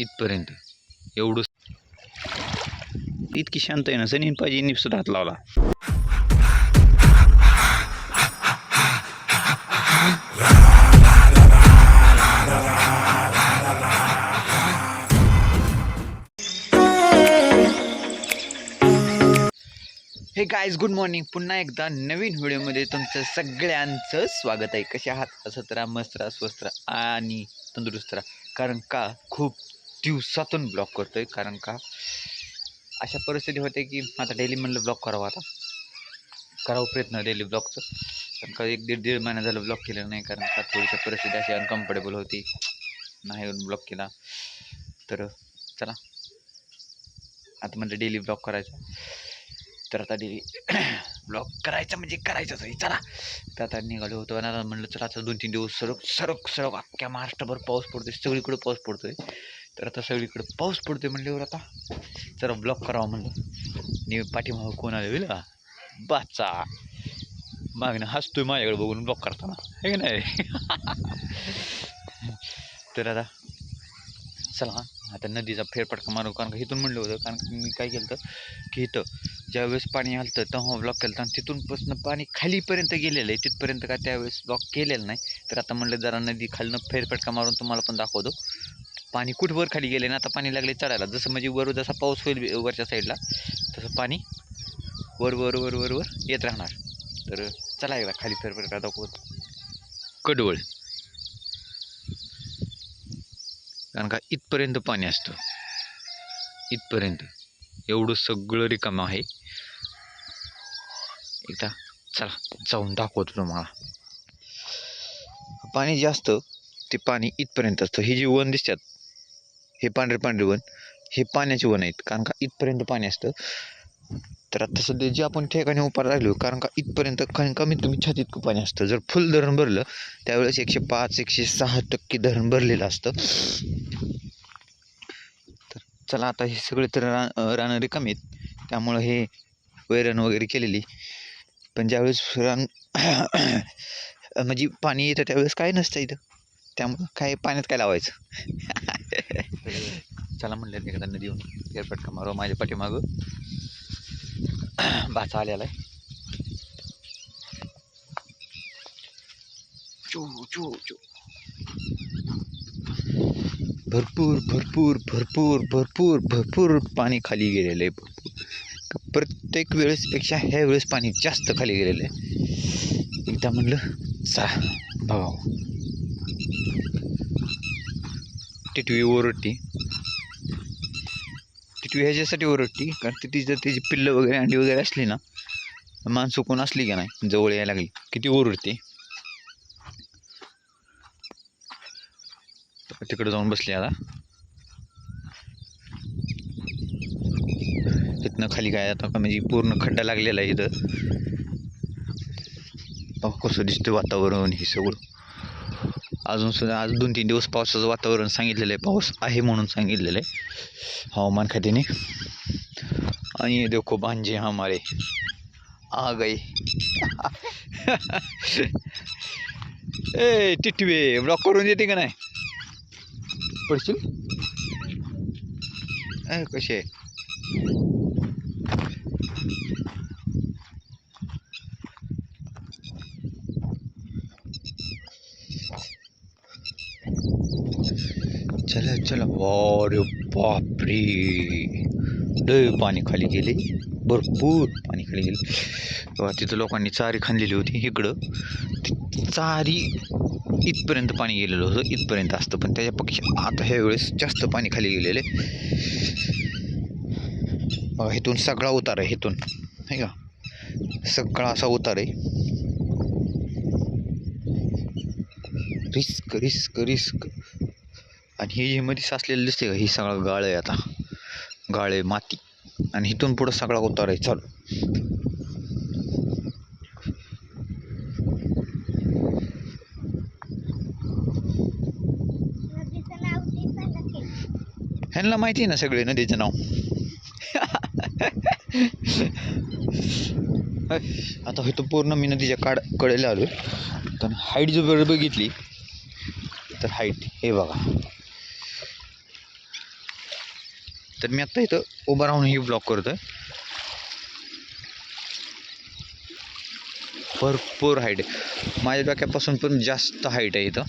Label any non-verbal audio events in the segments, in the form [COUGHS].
इथपर्यंत. एवढं इतकी शांत आहे ना सनी पाहिजे सुद्धा हात लावला. हे गाईज गुड मॉर्निंग पुन्हा एकदा नवीन व्हिडिओमध्ये तुमचं सगळ्यांचं स्वागत आहे. कसे आहात? असं तर मस्त राहा स्वस्त राहा आणि तंदुरुस्त राहा. कारण का? खूप दिवसातून ब्लॉक करतो आहे कारण का? अशा परिस्थिती होते की आता डेली म्हणलं ब्लॉक करावं आता. करावं प्रयत्न डेली ब्लॉकचं कारण का एक दीड दीड महिना झालं ब्लॉक केलं नाही. कारण का थोडीशी परिस्थिती अशी अनकम्फर्टेबल होती. नाही ब्लॉक केला. तर चला. आता म्हणलं डेली ब्लॉक करायचा. तर आता डेली ब्लॉक करायचा म्हणजे करायचंच आहे. चला. तर आता निघालो होतो आणि म्हणलं चला आता दोन तीन दिवस सरक सरक सरक. अख्ख्या महाराष्ट्रभर पाऊस पडतोय. सगळीकडे पाऊस पडतोय. तर आता सगळीकडे पाऊस पडतोय म्हणल्यावर आता जरा ब्लॉक करावं म्हणलं. नी पाठीमागं कोण आलं होईल का बाचा मागणं हसतोय माझ्याकडे बघून ब्लॉक करताना. हे की नाही? [LAUGHS] तर आता चला आता नदीचा फेरफटका मारू. कारण का इथून म्हणलं होतं कारण मी काय केलं होतं की इथं ज्यावेळेस पाणी आलं होतं तेव्हा ब्लॉक केलं होतं. आणि तिथूनपासून पाणी खालीपर्यंत गेलेलं आहे. तिथपर्यंत का त्यावेळेस ब्लॉक केलेलं नाही. तर आता म्हणलं जरा नदी खालनं फेरफटका मारून तुम्हाला पण दाखवतो. पाणी कुठं वर खाली गेले ना आता पाणी लागले चढायला. जसं म्हणजे वर जसा पाऊस होईल वरच्या साईडला तसं पाणी वर वर वर वर वर येत राहणार. तर चला एकदा खाली फेरफटका दाखवतो कडवळ. कारण का इथपर्यंत पाणी असतं. इथपर्यंत. एवढं सगळं रिकामं आहे. एकदा चला जाऊन दाखवतो तुम्हाला. पाणी जास्त ते पाणी इथपर्यंत असतं. ही जी वन दिसतात हे पांढरे पांढरे वन हे पाण्याचे वन आहेत कारण का इथपर्यंत पाणी असतं. तर आता सध्या जे आपण ठिकाणी उभा राहिलो कारण का इथपर्यंत कमी कमीत कमी छातीत इतकं पाणी असतं. जर फुल धरण भरलं त्यावेळेस एकशे पाच एकशे सहा टक्के धरण भरलेलं असतं. तर चला आता हे सगळे तर रा रानं रिकामी आहेत. त्यामुळं हे वैरण वगैरे केलेली. पण ज्यावेळेस रान [COUGHS] म्हणजे पाणी येतं त्यावेळेस काय नसतं इथं. त्यामुळं काय पाण्यात काय लावायचं? [LAUGHS] चला म्हणलं एकदा नदी येऊन फेरफटका मारो हो, माझ्या पाठीमागं [CLEARS THROAT] बाचा आलेला आहे. चू चू चू. भरपूर भरपूर भरपूर भरपूर भरपूर पाणी खाली गेलेलं आहे. भरपूर प्रत्येक वेळेसपेक्षा ह्या वेळेस पाणी जास्त खाली गेलेलं आहे. एकदा म्हणलं चा बघावं. टिटवी ओरडती. टिटवी ह्याच्यासाठी ओरडती कारण तिथे जर त्याची पिल्लं वगैरे अंडी वगैरे असली ना माणसं कोण असली का नाही जवळ यायला लागली किती ओरडते. तिकडे जाऊन बसली आता. इथनं खाली काय आता का म्हणजे पूर्ण खड्डा लागलेला आहे इथं. कसं दिसतं वातावरण हे सगळं. अजून सुद्धा आज दोन तीन दिवस पावसाचं वातावरण सांगितलेलं आहे. पाऊस आहे म्हणून सांगितलेलं आहे. हवामान खात्याने. आणि देखो भांजे हमारे. आ गए [LAUGHS] ए टिटवे ब्लॉक करून देते का नाही? पडशील? कसे? चला चला। अरे बापरे। लय पाणी खाली गेले, भरपूर पाणी खाली गेले. तिथं लोकांनी चारी खांदलेली होती इकडं. चारी इथपर्यंत पाणी गेलेलं होतं, इथपर्यंत असतं. पण त्याच्यापेक्षा आता ह्या वेळेस जास्त पाणी खाली गेलेलं बघा इथून सगळा उतार आहे इथून आहे का? सगळा असा उतार आहे. Risk risk risk. आणि हे जे मध्ये साचलेलं दिसते का ही सगळं गाळ आहे आता. गाळ आहे माती. आणि इथून पुढं सगळा उतार आहे. चालू. ह्यांना माहिती आहे ना सगळे नदीचं नाव? आता इथं पूर्ण मी नदीच्या काड कडेला आलो तर हाईट जर बघितली तर हाईट हे बघा. तर मी आत्ता इथं उभं राहून ही ब्लॉक करतो आहे भरपूर हाईट आहे. माझ्या डोक्यापासून पण जास्त हाईट आहे इथं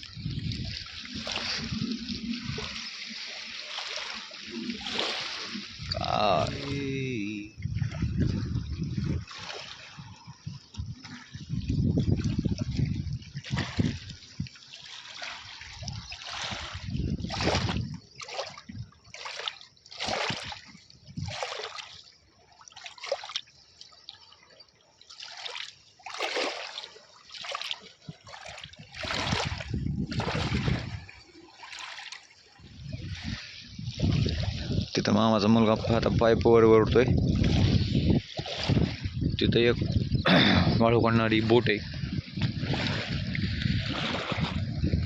काय तिथं मामाचा मुलगा आता पाईपवर ओढतोय तिथं एक [CLEARS THROAT] वाळू काढणारी बोट आहे.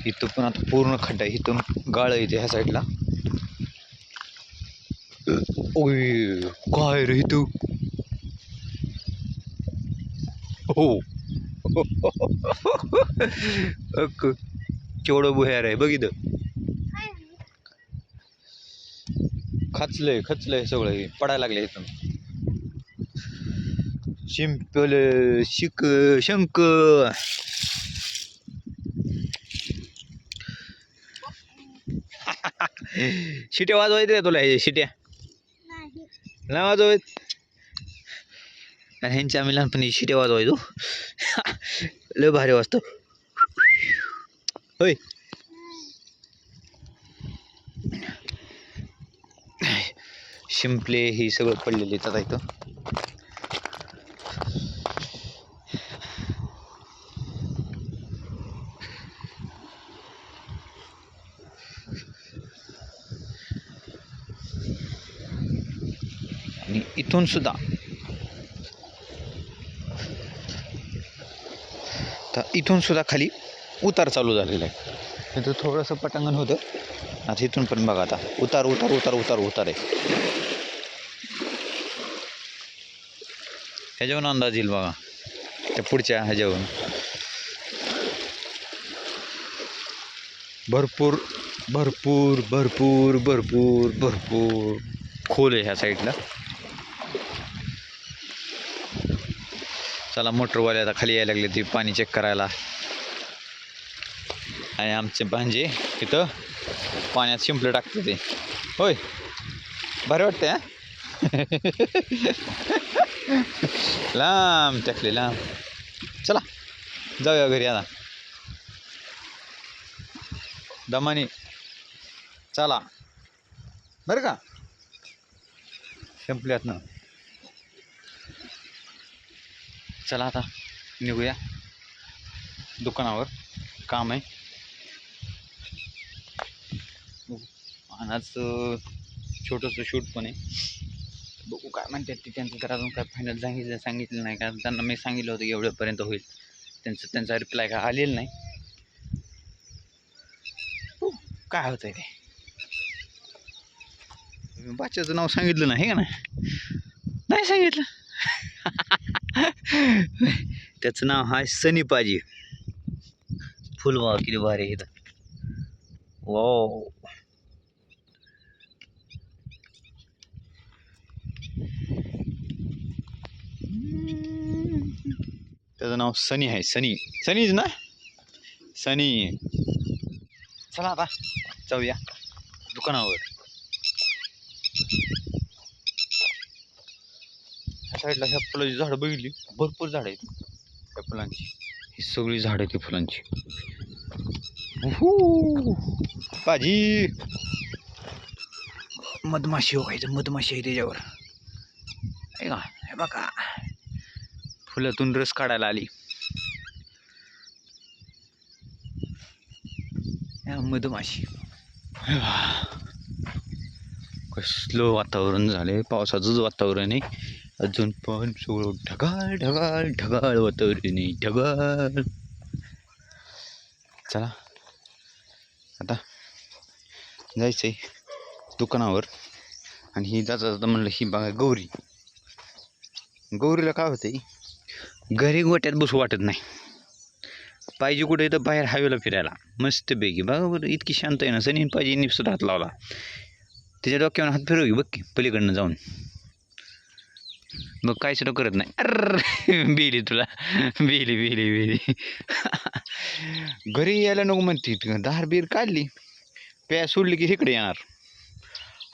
इथं पण आता पूर्ण खड्डा आहे. इथून गाळ येते ह्या साईडला ओय काय रे तू? हो. [LAUGHS] केवढं बुह्यार आहे. बघितलं इथं काय आहे? खचलंय खचलंय सगळं हे. पडायला लागले इथून. शिंपल शिक शंक [LAUGHS] शिट्या वाजवायत रे तुला हे शिट्या? नाही. नाही वाजवायत? आणि ह्यांच्या आम्ही लहानपणी शिट्या वाजवायचो. [LAUGHS] लय भारी वाजतो. होय. शिंपले ही सगळं पडलेले आहेत आता इथं. आणि इथून सुद्धा. तर इथून सुद्धा खाली उतार चालू झालेला आहे. इथं थोडंसं पटांगण होतं. आता इथून पण बघा आता. उतार उतार उतार उतार उतार आहे. ह्याच्यावरून अंदाज येईल बघा. त्या पुढच्या ह्याच्यावरून. भरपूर भरपूर भरपूर भरपूर भरपूर खोल आहे ह्या साईडला. चला मोटरवाले आता खाली यायला लागले ती पाणी चेक करायला. आणि आमचे भांजे इथं पाण्यात शिंपलं टाकते ते. होय. बरं वाटतं [LAUGHS] [LAUGHS] लांब टाकले लांब. चला जाऊया घरी आता. दमानी चला. बरं का? संपल्यात ना. चला आता निघूया. दुकानावर काम आहे. आणि आज छोटंसं शूट पण आहे. बघू काय म्हणतात ते. त्यांचं तर अजून काय फायनल सांगितलं सांगितलं नाही. कारण त्यांना मी सांगितलं होतं की एवढ्यापर्यंत होईल. त्यांचं त्यांचा रिप्लाय काय आलेला नाही. हो, काय होतं ते? बाच्याचं नाव सांगितलं नाही का नाही? नाही सांगितलं. त्याचं नाव आहे सनी पाजी. फुल वा किती भारी आहे इथं. वाव त्याचं नाव सनी आहे सनी. सनीच ना? सनी. चला आता जाऊया दुकानावर. ह्या साईडला ह्या फुलाची झाडं बघितली? भरपूर झाडं आहेत त्या फुलांची. ही सगळी झाडं आहेत ती फुलांची. भाजी मधमाशी हो, व्हायचं मधमाशी आहे त्याच्यावर. आहे का? हे बघा. फुलातून रस काढायला आली. मधमाशी. कसलं वातावरण झालंय. पावसाचंच वातावरण आहे. अजून पण सगळं ढगाळ ढगाळ ढगाळ वातावरण आहे. ढगाळ. चला. आता जायचं आहे दुकानावर. आणि ही जाता जाता म्हणलं ही बघा गौरी. गौरीला काय होतंय? घरी गोट्यात बसू वाटत नाही. पाहिजे कुठे तर बाहेर हायवेला फिरायला. मस्तपैकी. बघा बरं इतकी शांत आहे ना. सनी पाहिजे सुद्धा हात लावला. तिच्या डोक्यावर हात फिरव की बघ की पलीकडनं जाऊन. बघ काय सुद्धा करत नाही. अर बिली तुला. बिली बिली बिली. घरी यायला नको म्हणते. दार बीर काढली. प्या सोडली की इकडे येणार.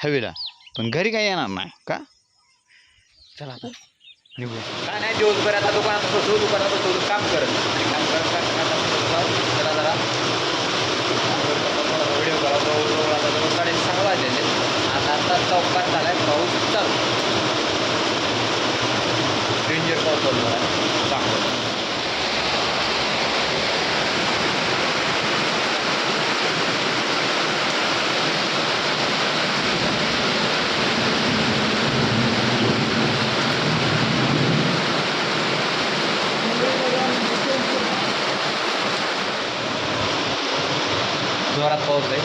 हवेला. पण घरी काय येणार नाही का? चला आता. निघू काय नाही दिवसभर आता दुकानात बसू दुकानात बसू काम करत काम करत जरा जरा. व्हिडिओ करा जवळ आता जवळ साडेसहा वाजलेले आता आता चौकात झालाय पाऊस चालू. डेंजर पाऊस चालू झाला चांगलं. जोरात पाऊस आहे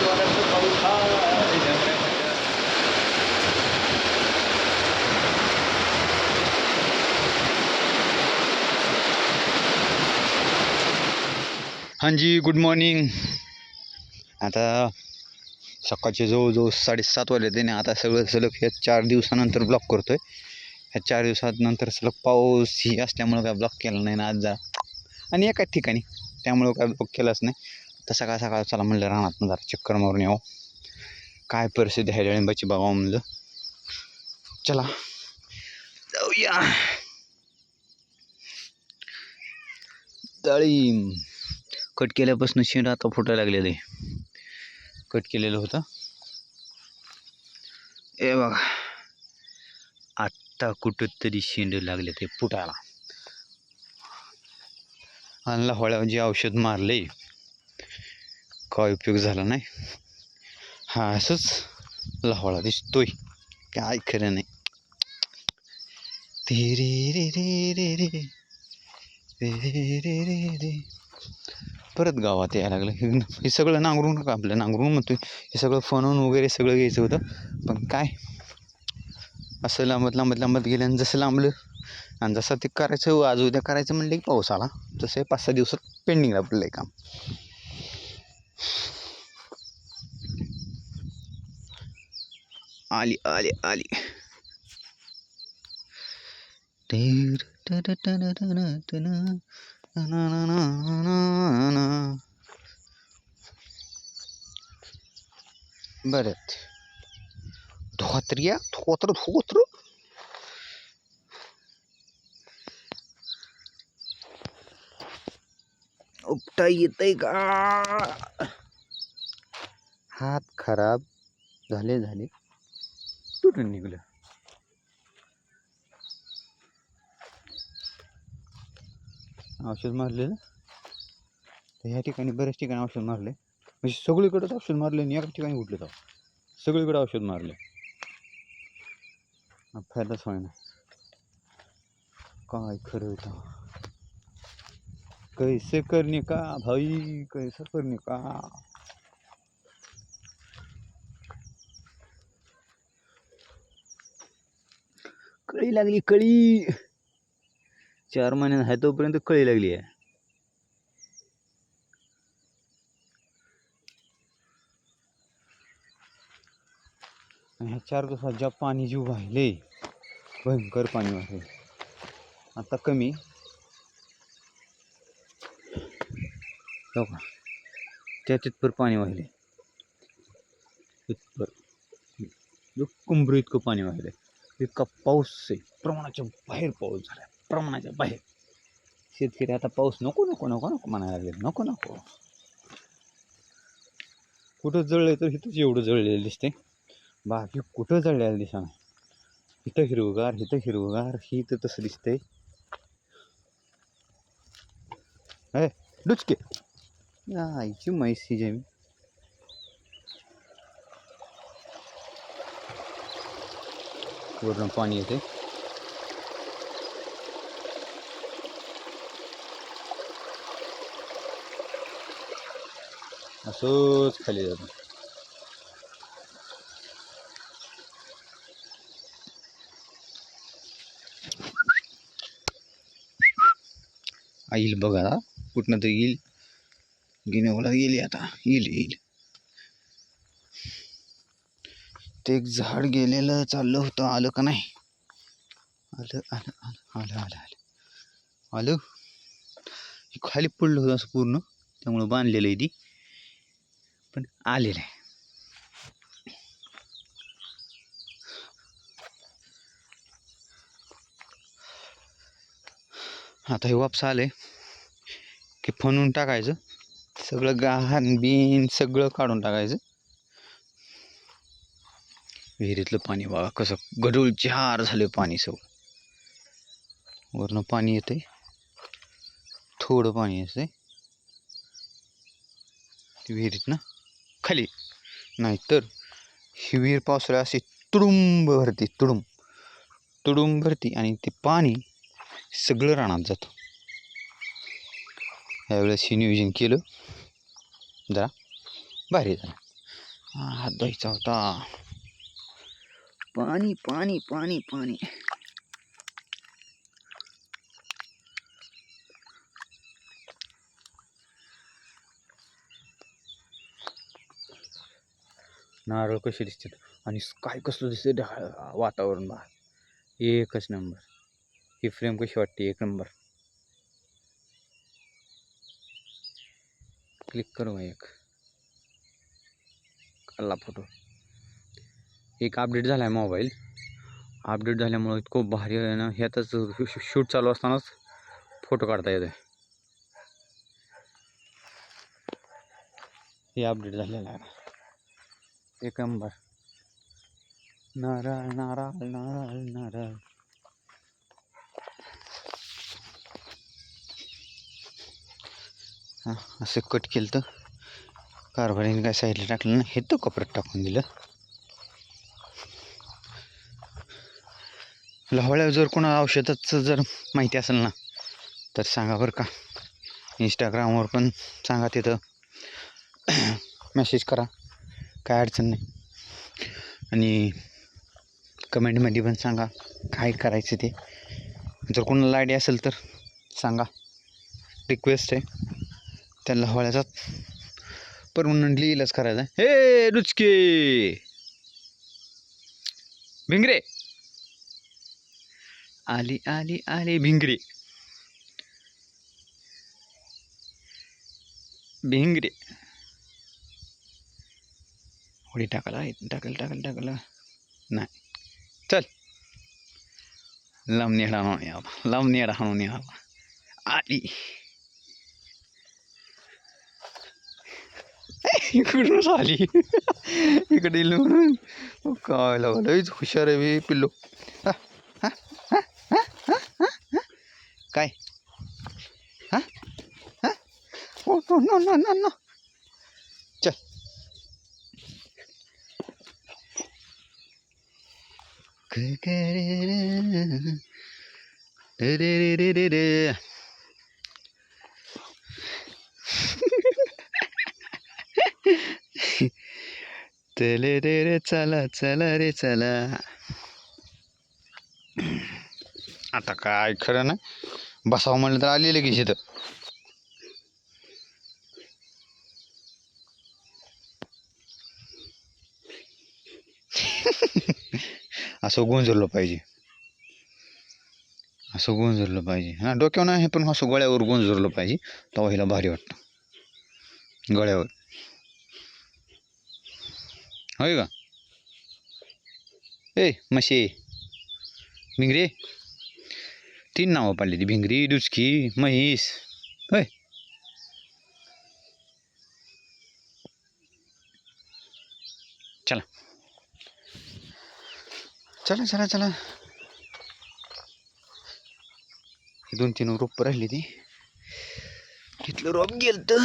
जोरात पाऊस हांजी गुड मॉर्निंग आता सकाळचे जवळजवळ साडेसात वाजले त्याने. आता सगळं सलग हे चार दिवसानंतर ब्लॉक करतोय. ह्या चार दिवसानंतर सलग पाऊस ही असल्यामुळं काय ब्लॉक केला नाही ना आज जरा आणि एकाच ठिकाणी. त्यामुळं काय बुक केलाच नाही. तर सकाळ सकाळ चला म्हणलं रानात जरा चक्कर मारून यावं काय परिस्थिती आहे डाळिंबाची बघावं म्हणलं. चला जाऊया. डाळिंब कट केल्यापासून शेंड आता फुटायला लागलेलं. आहे कट केलेलं होतं. ए बघा. आत्ता कुठंतरी शेंड लागले ते फुटायला. आणि जे म्हणजे औषध मारले काय उपयोग झाला नाही. हा असंच लहवाळा दिसतोय. काय खरं नाही. ते रे रे रे रे रे. रे रे रे रे परत गावात यायला लागलं. हे हे सगळं नांगरून का आपलं नांगरून म्हणतोय हे सगळं फनवून वगैरे सगळं घ्यायचं होतं. पण काय? असं लांबत लांबत लांबत गेल्यानं जसं लांबलं आणि जसं ते करायचं आज उद्या करायचं म्हणलं की पाऊस आला तसं हे पाच सहा दिवसात पेंडिंगला पडलं आहे काम आली आली आली ना ना ना ना बरं धोत्रिया धोत्र धोत्र उपटा येतंय का? हात खराब झाले झाले. तुटून निघलं. औषध मारलेलं? तर ह्या ठिकाणी बऱ्याच ठिकाणी औषध मारले. म्हणजे सगळीकडेच औषध मारले आणि एका ठिकाणी कुठलं जाऊ सगळीकडे औषध मारले. फायदाच होईना. काय खरं होतं कैसे करणे का भाई कैसे करणे का? कळी लागली कळी चार महिन्यात आहे तोपर्यंत कळी लागली आहे. ह्या चार दिवसात ज्या पाणी जीव वाहिले भयंकर पाणी वाहिले. आता कमी. हो का? त्या तिथपर पाणी वाहिले. तिथपर जो कुंभर इतकं पाणी वाहिले. इतका पाऊस आहे. प्रमाणाच्या बाहेर पाऊस झाला. प्रमाणाच्या बाहेर. शेतकरी आता पाऊस नको नको नको नको म्हणायला लागले. नको नको. कुठं जळलं तर इथंच एवढं जळलेलं दिसते बाकी कुठं जळलेलं दिसा इथं हिरवगार इथं हिरवगार ही तर तसं दिसतंय. डुचके. डुचके आईची म्हैस ही जमी वरून पाणी येते असंच खाली जातं येईल बघा कुठनं तरी येईल गिनेवला गेली आता. येईल येईल. ते एक झाड गेलेलं चाललं होतं. आलं का नाही? आलं आलं आलं आलं आलं आलं. आलं? हे खाली पडलं होतं असं पूर्ण. त्यामुळं बांधलेलं आहे ती. पण आलेलं आहे. आता हे वापस आहे की फोनून टाकायचं. सगळं गहाण बिन सगळं काढून टाकायचं. विहिरीतलं पाणी बघा कसं गडूळ चार झालं पाणी सगळं. वरनं पाणी येते थोडं पाणी असते ती विहिरीत ना खाली. नाहीतर ही विहीर पावसाळ्या अशी तुडुंब भरती तुडुंब. तुडुंब भरती आणि ते पाणी सगळं रानात जातं. यावेळेस हे नियोजन केलं. जरा भारी झालं हा, हात धुवायचा होता. पाणी पाणी पाणी पाणी. नारळ कसे दिसतात आणि काय कसलं दिसतं ढाळ वातावरण बा एकच नंबर ही फ्रेम कशी वाटते? एक नंबर क्लिक करू एक? काढला फोटो एक अपडेट झाला आहे मोबाईल अपडेट झाल्यामुळं खूप भारी आहे ना ह्यातच शूट चालू असतानाच फोटो काढता येते हे अपडेट झालेलं आहे. एक नंबर नारळ नारळ नारळ नारळ. हां असं कट केलं तर कारभारीने काय साईडला टाकलं ना हे तर कपड्यात टाकून दिलं. लवळ्या जर कोणा औषधाचं जर माहिती असेल ना तर सांगा बरं का. इंस्टाग्रामवर पण सांगा तिथं. मेसेज करा. काय अडचण नाही. आणि कमेंटमध्ये पण सांगा काय करायचं ते. जर कोणाला आयडिया असेल तर सांगा. रिक्वेस्ट आहे. त्याला हवाळ्याचा परमनंटली इलाज करायचा. हे रुचके भिंगरे! आली आली आली भिंगरे. भिंगरे. होळी टाकायला टाकल टाकल टाकलं नाही. चल. लांब नेडा आणून यावा लांब नेडा आणून यावा आली. [LAUGHS] इकडून आली. इकडे येईल म्हणून काय लागलं लईच हुशार आहे मी पिल्लो. काय? हा हा. ओ no no no no no. चल. रे रे रे रे रे. तेले रे रे चला चला रे चला. आता काय खरं नाही. बसावं म्हणलं तर आली लगेच इथं. असं गोंजरलं पाहिजे. असं गोंजरलं पाहिजे. हा डोक्यावर नाही पण असं गळ्यावर गोंजरलं पाहिजे. तेव्हा हिला भारी वाटतं. गळ्यावर. होय का? ए म्हशे. भिंगरे. तीन नावं पाडली ती. भिंगरी दुचकी म्हैस. होय. चला. चला चला चला. दोन तीन रोप राहिली ती. तिथलं रोप गेलं तर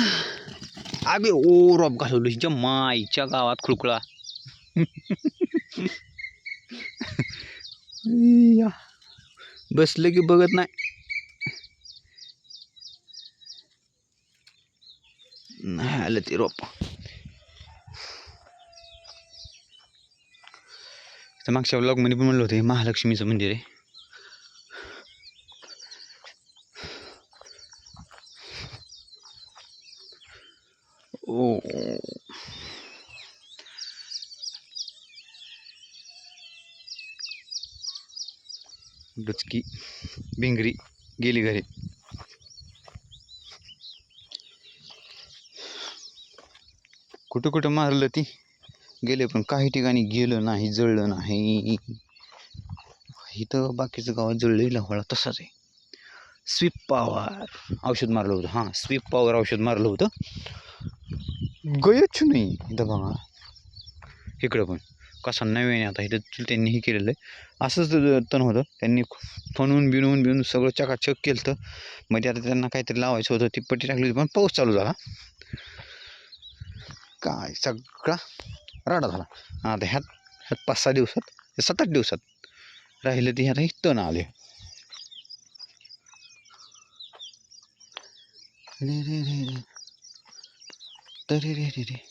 अबे ओ रोप घालवलं. हिच्या माईच्या गावात खुळखुळा. या. बसलं की बघत नाही. नाही आलं ते रोप. तर मागच्या ब्लॉगमध्ये पण म्हणलं होतं हे महालक्ष्मीचं मंदिर आहे ओ डुचकी भिंगरी गेली घरी. कुठं कुठं मारलं ती? गेले पण काही ठिकाणी गेलं नाही जळलं नाही. इथं बाकीचं गावात जळलेला होळा तसाच आहे. स्वीप पावर औषध मारलं होतं. हां स्वीप पावर औषध मारलं होतं. गयच नाही इथं बघा. इकडं पण. कसा नवीन आहे आता. इथं त्यांनी हे केलेलं आहे. असंच तण होतं. त्यांनी फणून बिनवून बिनून सगळं चकाचक केलं तर मध्ये आता त्यांना काहीतरी लावायचं होतं. ती पट्टी टाकली होती पण पाऊस चालू झाला. काय सगळा राडा झाला. आता ह्यात ह्यात पाच सहा दिवसात सात आठ दिवसात राहिलं ते आता तण आले रे रे रे रे. रे रे रे.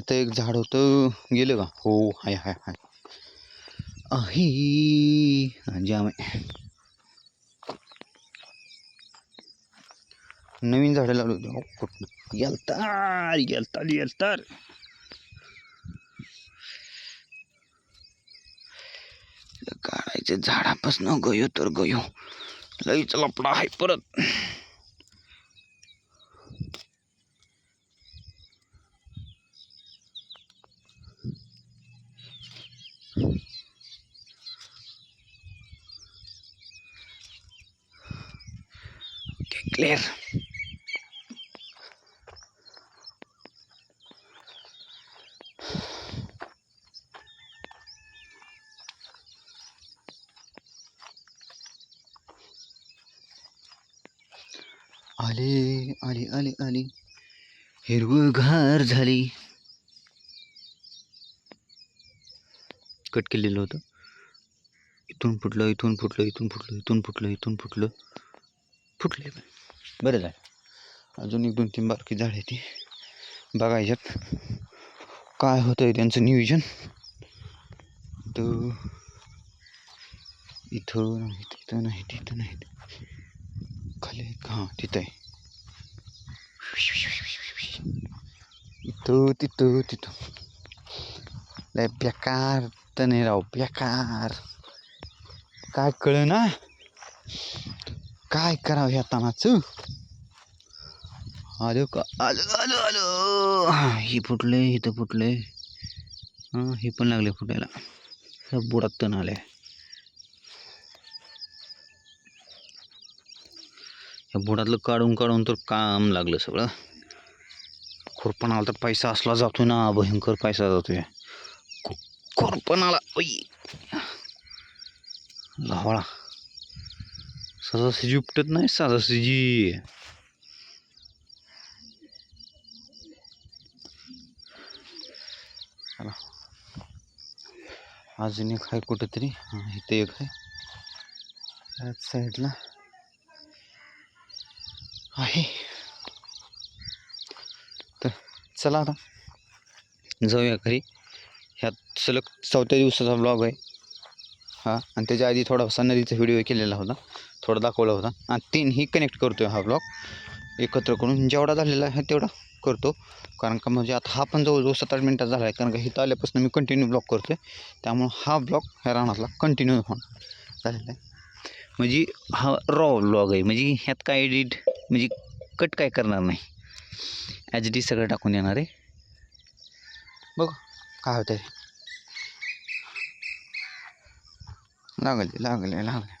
तिथं एक झाड होतं गेलं का? हो हाय हाय हाय. अहे जाम आहे नवीन झाडं लावली होती. कुठं गेलतार गेलतार गेलतार काढायचं झाडापासून गयो तर गयो. लईच लपडा आहे परत क्लिअर आले आली आली आली हिरवगार झाली कट केलेलं होतं. इथून फुटलं इथून फुटलं इथून फुटलं इथून फुटलं इथून फुटलं. फुटले पण. बरं झालं. अजून एक दोन तीन बारकी झाड आहे ती. बघायच्यात. काय होतं आहे त्यांचं नियोजन? तर इथं नाही तिथं नाही तिथं नाही. खाली का? हां तिथं आहे. इथं तिथं तिथं. लय बेकार. तर नाही राव. बेकार. काय कळ ना काय करावं ह्या तानाचं आलो का? आलो आलो आलो. हे फुटले इथं फुटले. हां हे पण लागले फुटायला. सब बुडात तण आले या बुडातलं काढून काढून तर काम लागलं सगळं. खुरपणाला तर पैसा असला जातो ना भयंकर पैसा जातोय. खु- खुरपणाला लावळा सहजासहजी उपटत नाही सहजासहजी चला. अजून एक आहे कुठंतरी हां इथे एक आहे त्याच साईडला आहे तर चला आता जाऊया घरी सलग चौथ्या दिवसाचा ब्लॉग आहे. हा आणि त्याच्या आधी थोडासा नदीचा व्हिडिओ केलेला होता. थोडा दाखवला होता. आणि तीनही कनेक्ट करतो आहे हा ब्लॉग एकत्र करून जेवढा झालेला आहे तेवढा करतो. कारण का म्हणजे आता हा पण जवळजवळ सात आठ मिनटात झाला आहे. कारण का इथं आल्यापासून मी कंटिन्यू ब्लॉग करतो आहे त्यामुळं हा ब्लॉग ह्या रानातला कंटिन्यू होणार झालेला आहे. म्हणजे हा रॉ ब्लॉग आहे. म्हणजे ह्यात काय एडिट म्हणजे कट काय करणार नाही. ॲज डी सगळं टाकून येणार आहे. बघ काय होतं आहे लागले लागले लागले.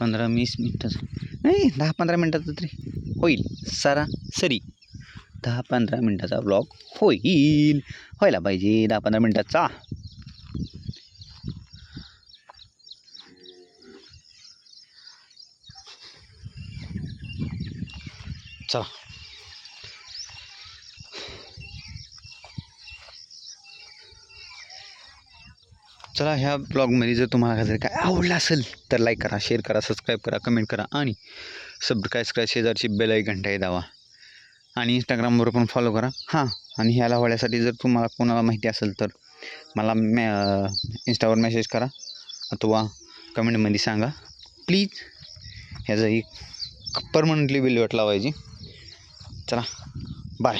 पंधरा वीस मिनटाचं नाही दहा पंधरा मिनटाचं तरी होईल. सरासरी दहा पंधरा मिनटाचा ब्लॉग होईल. व्हायला पाहिजे. दहा पंधरा मिनटाचा. चला. चला ह्या ब्लॉगमध्ये जर तुम्हाला जर काय आवडलं असेल तर लाईक करा शेअर करा सबस्क्राईब करा कमेंट करा आणि सबस्क्राईब करा शेजारची बेलाई घंटा दावा आणि इंस्टाग्रामवर पण फॉलो करा. हां आणि ह्याला वळ्यासाठी जर तुम्हाला कोणाला माहिती असेल तर मला मॅ इंस्टावर मेसेज करा अथवा कमेंटमध्ये सांगा. प्लीज ह्याचं एक परमनंटली विल्हेवाट लावायची. चला बाय